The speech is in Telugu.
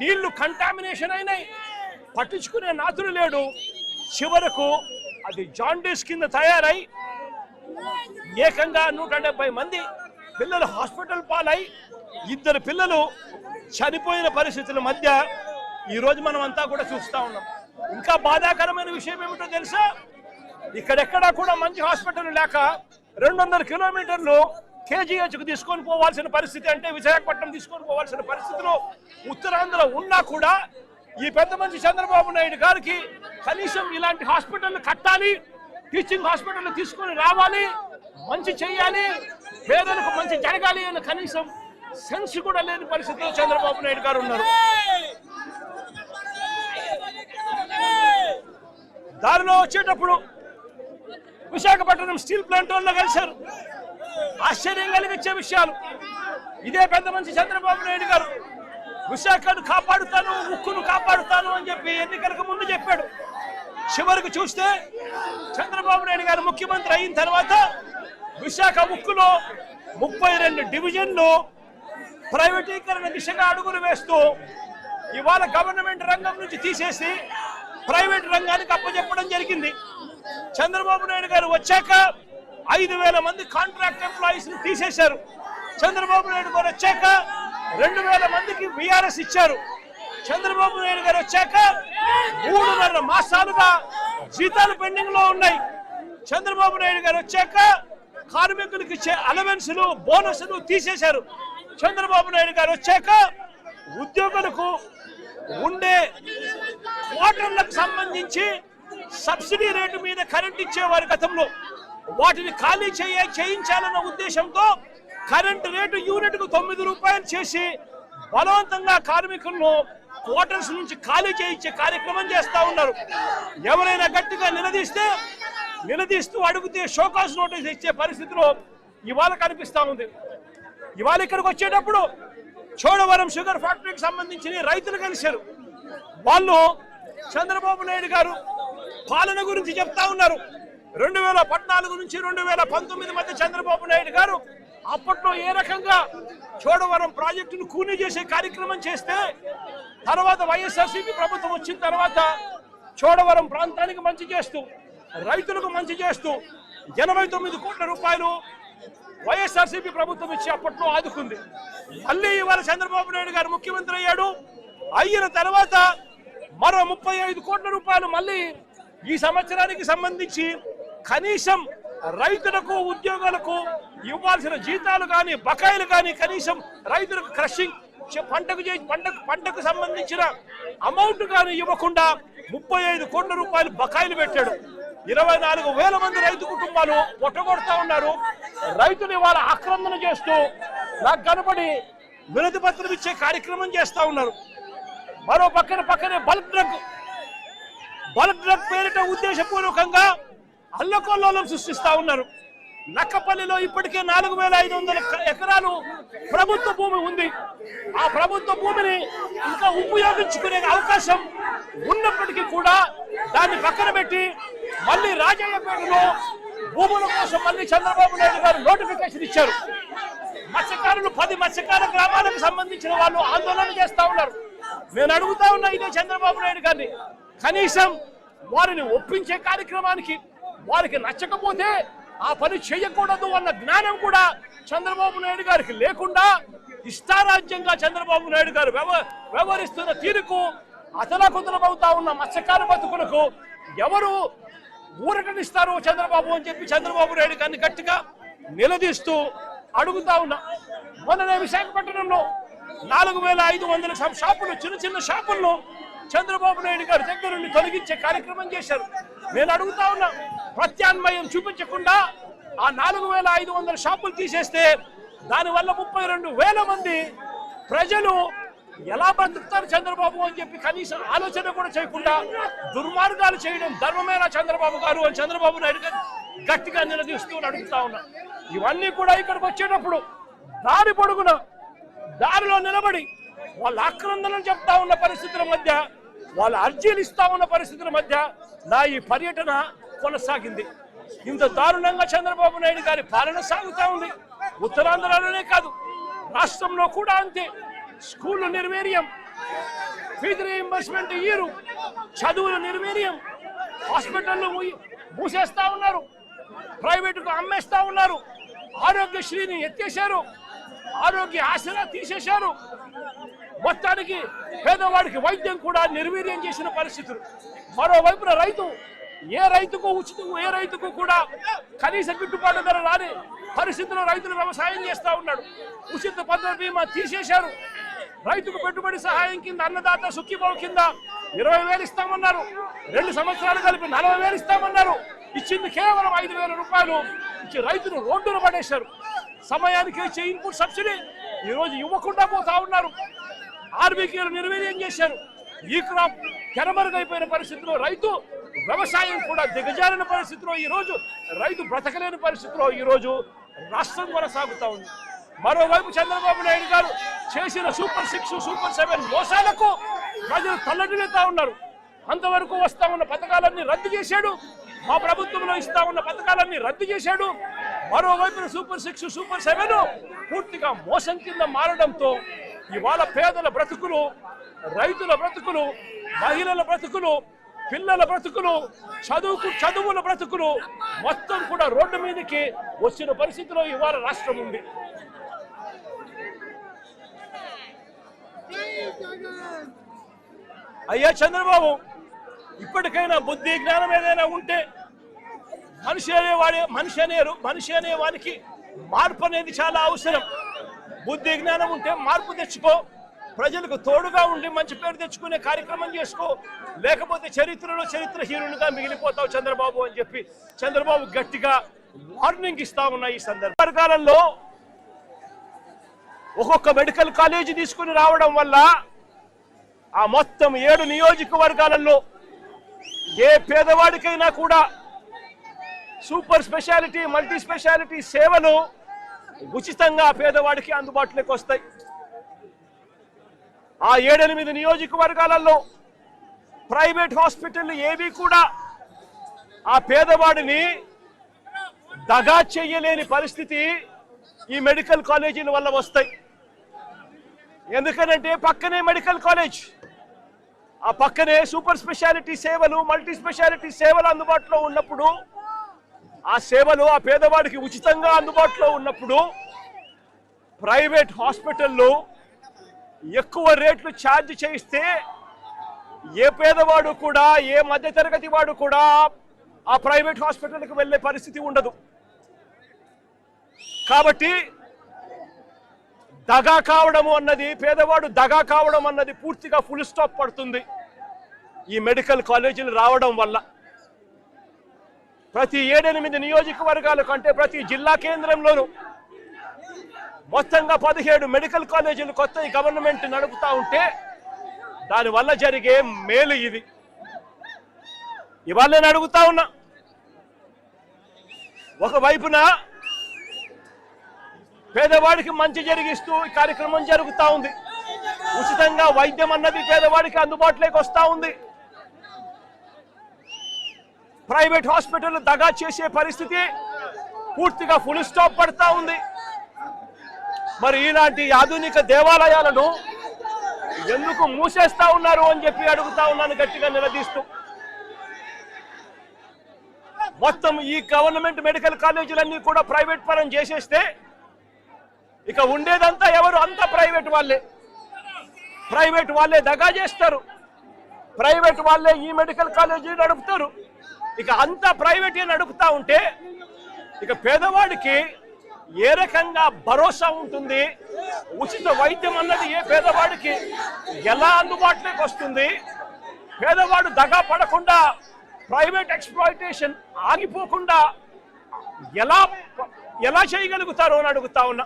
నీళ్ళు కంటామినేషన్ అయినాయి. పట్టించుకునే నాతుడు లేడు. చివరకు అది జాండీస్ కింద తయారై ఏకంగా నూట డెబ్బై మంది పిల్లలు హాస్పిటల్ పాలై ఇద్దరు పిల్లలు చనిపోయిన పరిస్థితుల మధ్య ఈరోజు మనం అంతా కూడా చూస్తా ఉన్నాం. ఇంకా బాధాకరమైన విషయం ఏమిటో తెలుసా? ఇక్కడెక్కడా కూడా మంచి హాస్పిటల్ లేక రెండు వందల కిలోమీటర్లు కేజీహెచ్కు తీసుకొని పోవాల్సిన పరిస్థితి అంటే విశాఖపట్నం తీసుకొని పోవాల్సిన పరిస్థితిలో ఉత్తరాంధ్ర ఉన్నా కూడా ఈ పెద్ద మంచి చంద్రబాబు నాయుడు గారికి కనీసం ఇలాంటి హాస్పిటల్ కట్టాలి టీచింగ్ హాస్పిటల్ తీసుకొని రావాలి మంచి చేయాలి పేదలకు మంచి జరగాలి అని కనీసం సెన్స్ కూడా లేని పరిస్థితిలో చంద్రబాబు నాయుడు గారు ఉన్నారు. దారిలో వచ్చేటప్పుడు విశాఖపట్నం స్టీల్ ప్లాంట్ వాళ్ళు కలిశారు. ఆశ్చర్యం కలిగించే విషయాలు. ఇదే పెద్ద మంచి చంద్రబాబు నాయుడు గారు విశాఖను కాపాడుతాను ఉక్కును కాపాడుతాను అని చెప్పి ఎన్నికలకు ముందు చెప్పాడు. చివరికి చూస్తే చంద్రబాబు నాయుడు గారు ముఖ్యమంత్రి అయిన తర్వాత విశాఖ ఉక్కులో ముప్పై రెండు డివిజన్లు ప్రైవేటీకరణ దిశగా అడుగులు వేస్తూ ఇవాళ గవర్నమెంట్ రంగం నుంచి తీసేసి ప్రైవేట్ రంగానికి అప్పచెప్పడం జరిగింది. చంద్రబాబు నాయుడు గారు వచ్చాక ఐదు వేల మంది కాంట్రాక్ట్ ఎంప్లాయీస్ని తీసేశారు. చంద్రబాబు నాయుడు గారు వచ్చాక రెండు వేల మందికి బీఆర్ఎస్ ఇచ్చారు. చంద్రబాబు నాయుడు గారు వచ్చాక మూడున్నర మాసాలుగా జీతాలు పెండింగ్లో ఉన్నాయి. చంద్రబాబు నాయుడు గారు వచ్చాక కార్మికులకు ఇచ్చే అలవెన్సులు బోనస్లు తీసేశారు. చంద్రబాబు నాయుడు గారు వచ్చాక ఉద్యోగులకు ఉండే క్వార్టర్లకు సంబంధించి సబ్సిడీ రేటు మీద కరెంట్ ఇచ్చేవారు గతంలో. వాటిని ఖాళీ చేయ చేయించాలన్న ఉద్దేశంతో కరెంట్ రేటు యూనిట్కు తొమ్మిది రూపాయలు చేసి బలవంతంగా కార్మికులను క్వార్టర్స్ నుంచి ఖాళీ చేయించే కార్యక్రమం చేస్తా ఉన్నారు. ఎవరైనా గట్టిగా నిలదీస్తే నిలదీస్తూ అడిగితే షోకాస్ నోటీస్ ఇచ్చే పరిస్థితిలో ఇవాళ కనిపిస్తా ఉంది. ఇవాళ ఇక్కడికి వచ్చేటప్పుడు చోడవరం షుగర్ ఫ్యాక్టరీకి సంబంధించిన రైతులు కలిశారు. వాళ్ళు చంద్రబాబు నాయుడు గారు పాలన గురించి చెప్తా ఉన్నారు. రెండు వేల పద్నాలుగు నుంచి రెండు వేల పంతొమ్మిది మధ్య చంద్రబాబు నాయుడు గారు అప్పట్లో ఏ రకంగా చోడవరం ప్రాజెక్టును కూనీ చేసే కార్యక్రమం చేస్తే తర్వాత వైఎస్ఆర్సీపీ ప్రభుత్వం వచ్చిన తర్వాత చోడవరం ప్రాంతానికి మంచి చేస్తూ రైతులకు మంచి చేస్తూ ఎనభై తొమ్మిది కోట్ల రూపాయలు వైఎస్ఆర్సీపీ ప్రభుత్వం ఇచ్చి అప్పట్లో ఆదుకుంది. మళ్ళీ ఇవాళ చంద్రబాబు నాయుడు గారు ముఖ్యమంత్రి అయ్యాడు. అయిన తర్వాత మరో ముప్పై ఐదు కోట్ల రూపాయలు మళ్ళీ ఈ సంవత్సరానికి సంబంధించి కనీసం రైతులకు ఉద్యోగులకు ఇవ్వాల్సిన జీతాలు కానీ బకాయిలు కానీ కనీసం రైతులకు క్రషింగ్ చే- పంటకు చేసి పంటకు పంటకు సంబంధించిన అమౌంట్ కానీ ఇవ్వకుండా ముప్పై ఐదు కోట్ల రూపాయలు బకాయిలు పెట్టాడు. ఇరవై నాలుగు వేల మంది రైతు కుటుంబాలు పొట్టగొడతా ఉన్నారు. రైతులు ఇవాళ ఆక్రందన చేస్తూ నాకు కనపడి వినతి పత్రం ఇచ్చే కార్యక్రమం చేస్తూ ఉన్నారు. మరో పక్కన పక్కనే బల్క్ డ్రగ్ బల్క్ డ్రగ్ పేరిట ఉద్దేశపూర్వకంగా అల్లకొల్లోలం సృష్టిస్తా ఉన్నారు. నక్కపల్లిలో ఇప్పటికే నాలుగు వేల ఐదు వందల ఎకరాలు ప్రభుత్వ భూమి ఉంది. ఆ ప్రభుత్వ భూమిని ఇంకా ఉపయోగించుకునే అవకాశం ఉన్నప్పటికీ కూడా దాన్ని పక్కన పెట్టి మళ్ళీ రాజయ్యపేటలో భూముల కోసం మళ్ళీ చంద్రబాబు నాయుడు గారు నోటిఫికేషన్ ఇచ్చారు. మత్స్యకారులు పది మత్స్యకార గ్రామాలకు సంబంధించిన వాళ్ళు ఆందోళన చేస్తా ఉన్నారు. నేను అడుగుతా ఉన్నా ఇదే చంద్రబాబు నాయుడు గారిని. కనీసం వారిని ఒప్పించే కార్యక్రమానికి వారికి నచ్చకపోతే ఆ పని చేయకూడదు అన్న జ్ఞానం కూడా చంద్రబాబు నాయుడు గారికి లేకుండా ఇష్టారాజ్యంగా చంద్రబాబు నాయుడు గారు వ్యవ- వ్యవహరిస్తున్న తీరుకు అతలకుతలమవుతా ఉన్న మత్స్యకార బతుకులకు ఎవరు ఊరటనిస్తారు చంద్రబాబు అని చెప్పి చంద్రబాబు నాయుడు గారిని గట్టిగా నిలదీస్తూ అడుగుతా ఉన్నా. మొన్ననే విశాఖపట్నంలో నాలుగు వేల ఐదు వందల షాపులు చిన్న చిన్న షాపులను చంద్రబాబు నాయుడు గారి దగ్గర నుండి తొలగించే కార్యక్రమం చేశారు. నేను అడుగుతా ఉన్నా ప్రత్యామ్నాయం చూపించకుండా ఆ నాలుగు వేల ఐదు వందల షాపులు తీసేస్తే దానివల్ల ముప్పై రెండు వేల మంది ప్రజలు ఎలా బ్రతుకుతారు చంద్రబాబు అని చెప్పి కనీసం ఆలోచన కూడా చేయకుండా దుర్మార్గాలు చేయడం ధర్మమేనా చంద్రబాబు గారు అని చంద్రబాబు నాయుడు గారు గట్టిగా నిలదీస్తూ అడుగుతా ఉన్నా ఇవన్నీ కూడా ఇక్కడికి వచ్చేటప్పుడు దారి పొడుగున దారిలో నిలబడి వాళ్ళ ఆక్రందనలు చెప్తా ఉన్న పరిస్థితుల మధ్య వాళ్ళ అర్జీలు ఇస్తా ఉన్న పరిస్థితుల మధ్య నా ఈ పర్యటన కొనసాగింది. ఇంత దారుణంగా చంద్రబాబు నాయుడు గారి పాలన సాగుతా ఉంది. ఉత్తరాంధ్రలోనే కాదు రాష్ట్రంలో కూడా అంతే. స్కూళ్ళు నిర్వీర్యం ఫీజు రీఎంబర్స్మెంట్ ఇయ్యరు చదువుల నిర్వీర్యం. హాస్పిటల్ మూసేస్తా ఉన్నారు. ప్రైవేటుకు అమ్మేస్తా ఉన్నారు. ఆరోగ్యశ్రీని ఎత్తేశారు. ఆరోగ్య ఆసరా తీసేశారు. మొత్తానికి పేదవాడికి వైద్యం కూడా నిర్వీర్యం చేసిన పరిస్థితులు. మరోవైపున రైతు ఏ రైతుకు ఉచితం ఏ రైతుకు కూడా కనీస గిట్టుబాటు ధర రాని పరిస్థితుల్లో రైతులు వ్యవసాయం చేస్తా ఉన్నాడు. ఉచిత పద్ధతి బీమా తీసేశారు. రైతుకు పెట్టుబడి సహాయం కింద అన్నదాత సుఖీభావ కింద ఇరవై వేలు ఇస్తామన్నారు. రెండు సంవత్సరాలు కలిపి నలభై వేలు ఇస్తామన్నారు. ఇచ్చింది కేవలం ఐదు వేల రూపాయలు ఇచ్చి రైతును రోడ్డున పడేశారు. సమయానికి ఇచ్చే ఇన్పుట్ సబ్సిడీ ఈ రోజు ఇవ్వకుండా పోతా ఉన్నారు. ఆర్బీకేలు నిర్వీర్యం చేశారు. ఈ క్రాప్ తెరమరుగైపోయిన పరిస్థితిలో రైతు వ్యవసాయం కూడా దిగజారిన పరిస్థితిలో ఈ రోజు రైతు బ్రతకలేని పరిస్థితిలో ఈ రోజు రాష్ట్రం కొనసాగుతూ ఉంది. మరోవైపు చంద్రబాబు నాయుడు గారు చేసిన సూపర్ సిక్స్ సూపర్ సెవెన్ మోసాలకు ప్రజలు తల్లడిల్లుతా ఉన్నారు. అంతవరకు వస్తా ఉన్న పథకాలన్నీ రద్దు చేశాడు. మా ప్రభుత్వంలో ఇస్తా ఉన్న పథకాలన్నీ రద్దు చేశాడు. మరోవైపున సూపర్ సిక్స్ సూపర్ సెవెన్ పూర్తిగా మోసం కింద మారడంతో ఇవాళ పేదల బ్రతుకులు రైతుల బ్రతుకులు మహిళల బ్రతుకులు పిల్లల బ్రతుకులు చదువుకు చదువుల బ్రతుకులు మొత్తం కూడా రోడ్డు మీదకి వచ్చిన పరిస్థితిలో ఇవాళ రాష్ట్రం ఉంది. అయ్యా చంద్రబాబు ఇప్పటికైనా బుద్ధి జ్ఞానం ఏదైనా ఉంటే మనిషి అనేవాడే మనిషి అనేరు మనిషి అనే వానికి మార్పు అనేది చాలా అవసరం. బుద్ధి జ్ఞానం ఉంటే మార్పు తెచ్చుకో. ప్రజలకు తోడుగా ఉండి మంచి పేరు తెచ్చుకునే కార్యక్రమం చేసుకో. లేకపోతే చరిత్రలో చరిత్రహీనులుగా మిగిలిపోతావు చంద్రబాబు అని చెప్పి చంద్రబాబు గట్టిగా వార్నింగ్ ఇస్తా ఉన్న ఈ సందర్భ. వర్గాలలో ఒక్కొక్క మెడికల్ కాలేజీ తీసుకుని రావడం వల్ల ఆ మొత్తం ఏడు నియోజకవర్గాలలో ఏ పేదవాడికైనా కూడా సూపర్ స్పెషాలిటీ మల్టీ స్పెషాలిటీ సేవలు ఉచితంగా పేదవాడికి అందుబాటులోకి వస్తాయి. ఆ ఏడెనిమిది నియోజకవర్గాలలో ప్రైవేట్ హాస్పిటల్ ఏవి కూడా ఆ పేదవాడిని దగా చేయలేని పరిస్థితి ఈ మెడికల్ కాలేజీల వల్ల వస్తాయి. ఎందుకనంటే పక్కనే మెడికల్ కాలేజ్ ఆ పక్కనే సూపర్ స్పెషాలిటీ సేవలు మల్టీ స్పెషాలిటీ సేవలు అందుబాటులో ఉన్నప్పుడు ఆ సేవలు ఆ పేదవాడికి ఉచితంగా అందుబాటులో ఉన్నప్పుడు ప్రైవేట్ హాస్పిటల్లో ఎక్కువ రేట్లు ఛార్జ్ చేయిస్తే ఏ పేదవాడు కూడా ఏ మధ్యతరగతి వాడు కూడా ఆ ప్రైవేట్ హాస్పిటల్కి వెళ్ళే పరిస్థితి ఉండదు. కాబట్టి దగా కావడము అన్నది పేదవాడు దగా కావడం అన్నది పూర్తిగా ఫుల్ స్టాప్ పడుతుంది ఈ మెడికల్ కాలేజీలు రావడం వల్ల. ప్రతి ఏడెనిమిది నియోజకవర్గాల కంటే ప్రతి జిల్లా కేంద్రంలోనూ మొత్తంగా పదిహేడు మెడికల్ కాలేజీలు కొత్త ఈ గవర్నమెంట్ నడుపుతా ఉంటే దానివల్ల జరిగే మేలు ఇది. ఇవాళ నేను అడుగుతా ఉన్నా ఒకవైపున పేదవాడికి మంచి జరిగిస్తూ ఈ కార్యక్రమం జరుగుతూ ఉంది. ఉచితంగా వైద్యం అన్నది పేదవాడికి అందుబాటులోకి వస్తూ ఉంది. ప్రైవేట్ హాస్పిటల్ దగా చేసే పరిస్థితి పూర్తిగా ఫుల్ స్టాప్ పడతా ఉంది. మరి ఇలాంటి ఆధునిక దేవాలయాలను ఎందుకు మూసేస్తా ఉన్నారు అని చెప్పి అడుగుతా ఉన్నాను గట్టిగా నిలదీస్తూ. మొత్తం ఈ గవర్నమెంట్ మెడికల్ కాలేజీలన్నీ కూడా ప్రైవేట్ పరం చేసేస్తే ఇక ఉండేదంతా ఎవరు? అంతా ప్రైవేట్ వాళ్ళే. ప్రైవేట్ వాళ్ళే దగా చేస్తారు. ప్రైవేట్ వాళ్ళే ఈ మెడికల్ కాలేజీ నడుపుతారు. ఇక అంతా ప్రైవేటే నడుపుతా ఉంటే ఇక పేదవాడికి ఏ రకంగా భరోసా ఉంటుంది? ఉచిత వైద్యం అన్నది ఏ పేదవాడికి ఎలా అందుబాటులోకి వస్తుంది? పేదవాడు దగా పడకుండా ప్రైవేట్ ఎక్స్ప్లాయిటేషన్ ఆగిపోకుండా ఎలా ఎలా చేయగలుగుతారు అని అడుగుతా ఉన్నా.